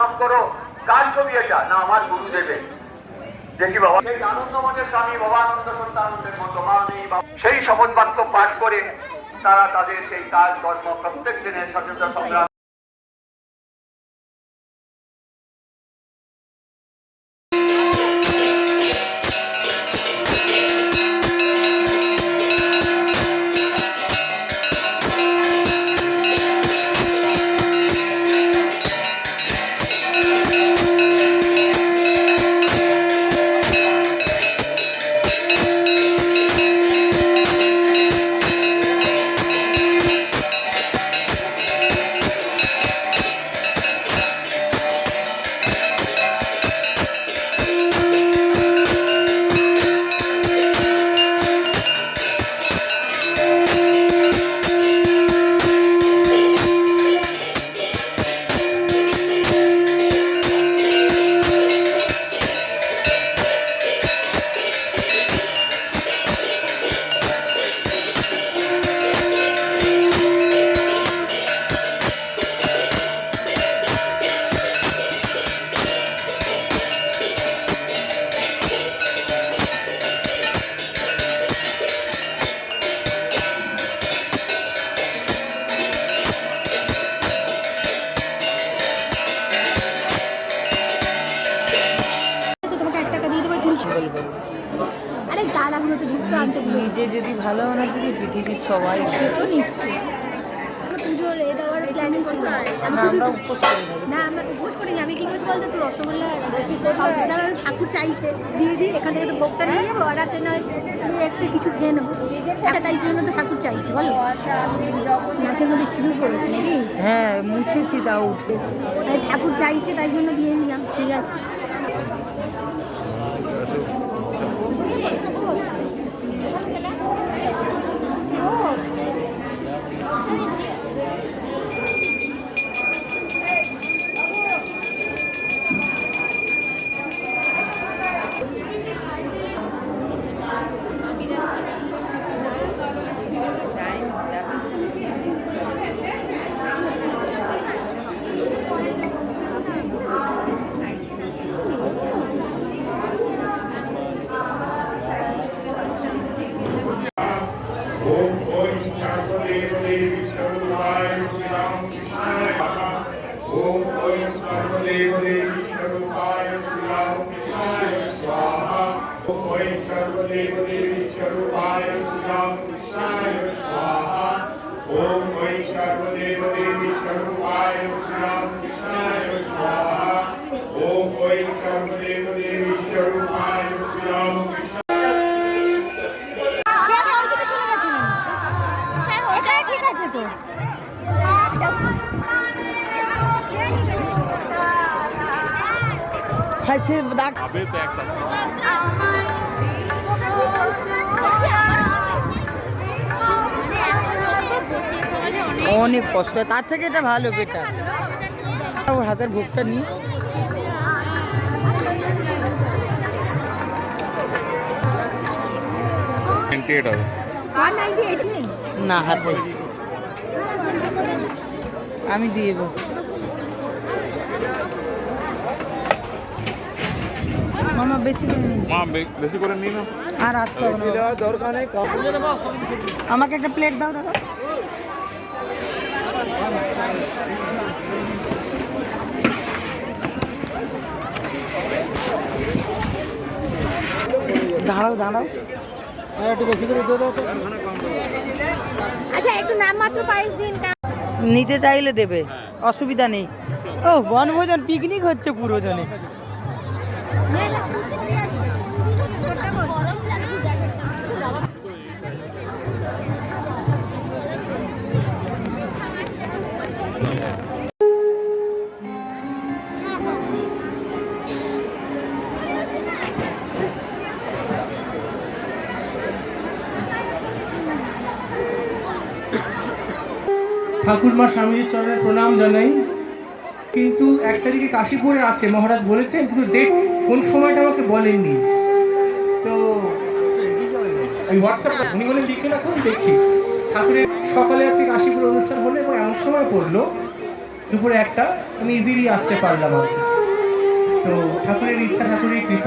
নাম করো কার ছবি এটা। না, আমার গুরুদেবের দেখি বাবা। সেই আনন্দমনের স্বামী ভবানন্দ সত্যানন্দের মতো মা নেই সেই শপথ বাক্য পাঠ করে তারা তাদের সেই কাজ কর্ম প্রত্যেক দিনের সচেতন সংগ্রাম নিজে যদি ভালো না যদি পৃথিবীর সবাই তো নিশ্চয়ই। পুজোর এ দেওয়ার প্ল্যানিং ছিল। আমরা উপোস করে না। আমরা উপোস করিনি আমি কি করছি বলতো একটু রসগোল্লা দাঁড়া ঠাকুর চাইছে। দিয়ে দিই এখান থেকে একটু ভোগটা নিয়ে যাব রাতে নয় একটা কিছু খেয়ে নেব। একটা তাই জন্য তো ঠাকুর চাইছে বলো। নাকের মধ্যে সিঁদুর পড়েছে নাকি? হ্যাঁ মুছেছি তাও উঠে। ঠাকুর চাইছে তাই জন্য দিয়ে দিলাম। ঠিক আছে। ओम ओम सर्वदेव देवी स्वरूपाय श्रीरामकृष्णाय नमः ओम ओम सर्वदेव देवी स्वरूपाय श्रीरामकृष्णाय स्वाहा ओम ओम सर्वदेव देवी स्वरूपाय श्रीरामकृष्णाय स्वाहा ओम ओम सर्वदेव देवी स्वरूपाय श्रीरामकृष्णाय स्वाहा ओम ओम सर्वदेव সে দাগ। অনেক কষ্ট। তার থেকে এটা ভালো বেটার ওর হাতের ভোগটা নেই না, হাতে। আমি দিয়ে দেবো। মামা বেশি করে নিন মা বেশি করে নিই না আর আসতে হবে না। দরকার নেই আমাকে একটা প্লেট দাও দাদা। দাঁড়াও দাঁড়াও। আচ্ছা একটু নাম মাত্র পায়েস দিন নিতে চাইলে দেবে অসুবিধা নেই। ও বনভোজন পিকনিক হচ্ছে পুরো জনে ঠাকুরমা স্বামীজির চরণে প্রণাম জানাই। কিন্তু এক তারিখে কাশীপুরে আছে, মহারাজ বলেছেন, কিন্তু ডেট কোন সময়টা আমাকে বলেননি। তো আমি হোয়াটসঅ্যাপ উনি বলে লিখে রাখুন দেখছি ঠাকুরের সকালে আজকে কাশীপুর অনুষ্ঠান হলো এবং এমন সময় পড়ল, দুপুরে একটা, আমি ইজিলি আসতে পারলাম আর তো ঠাকুরের ইচ্ছা, ঠাকুরের কৃপা।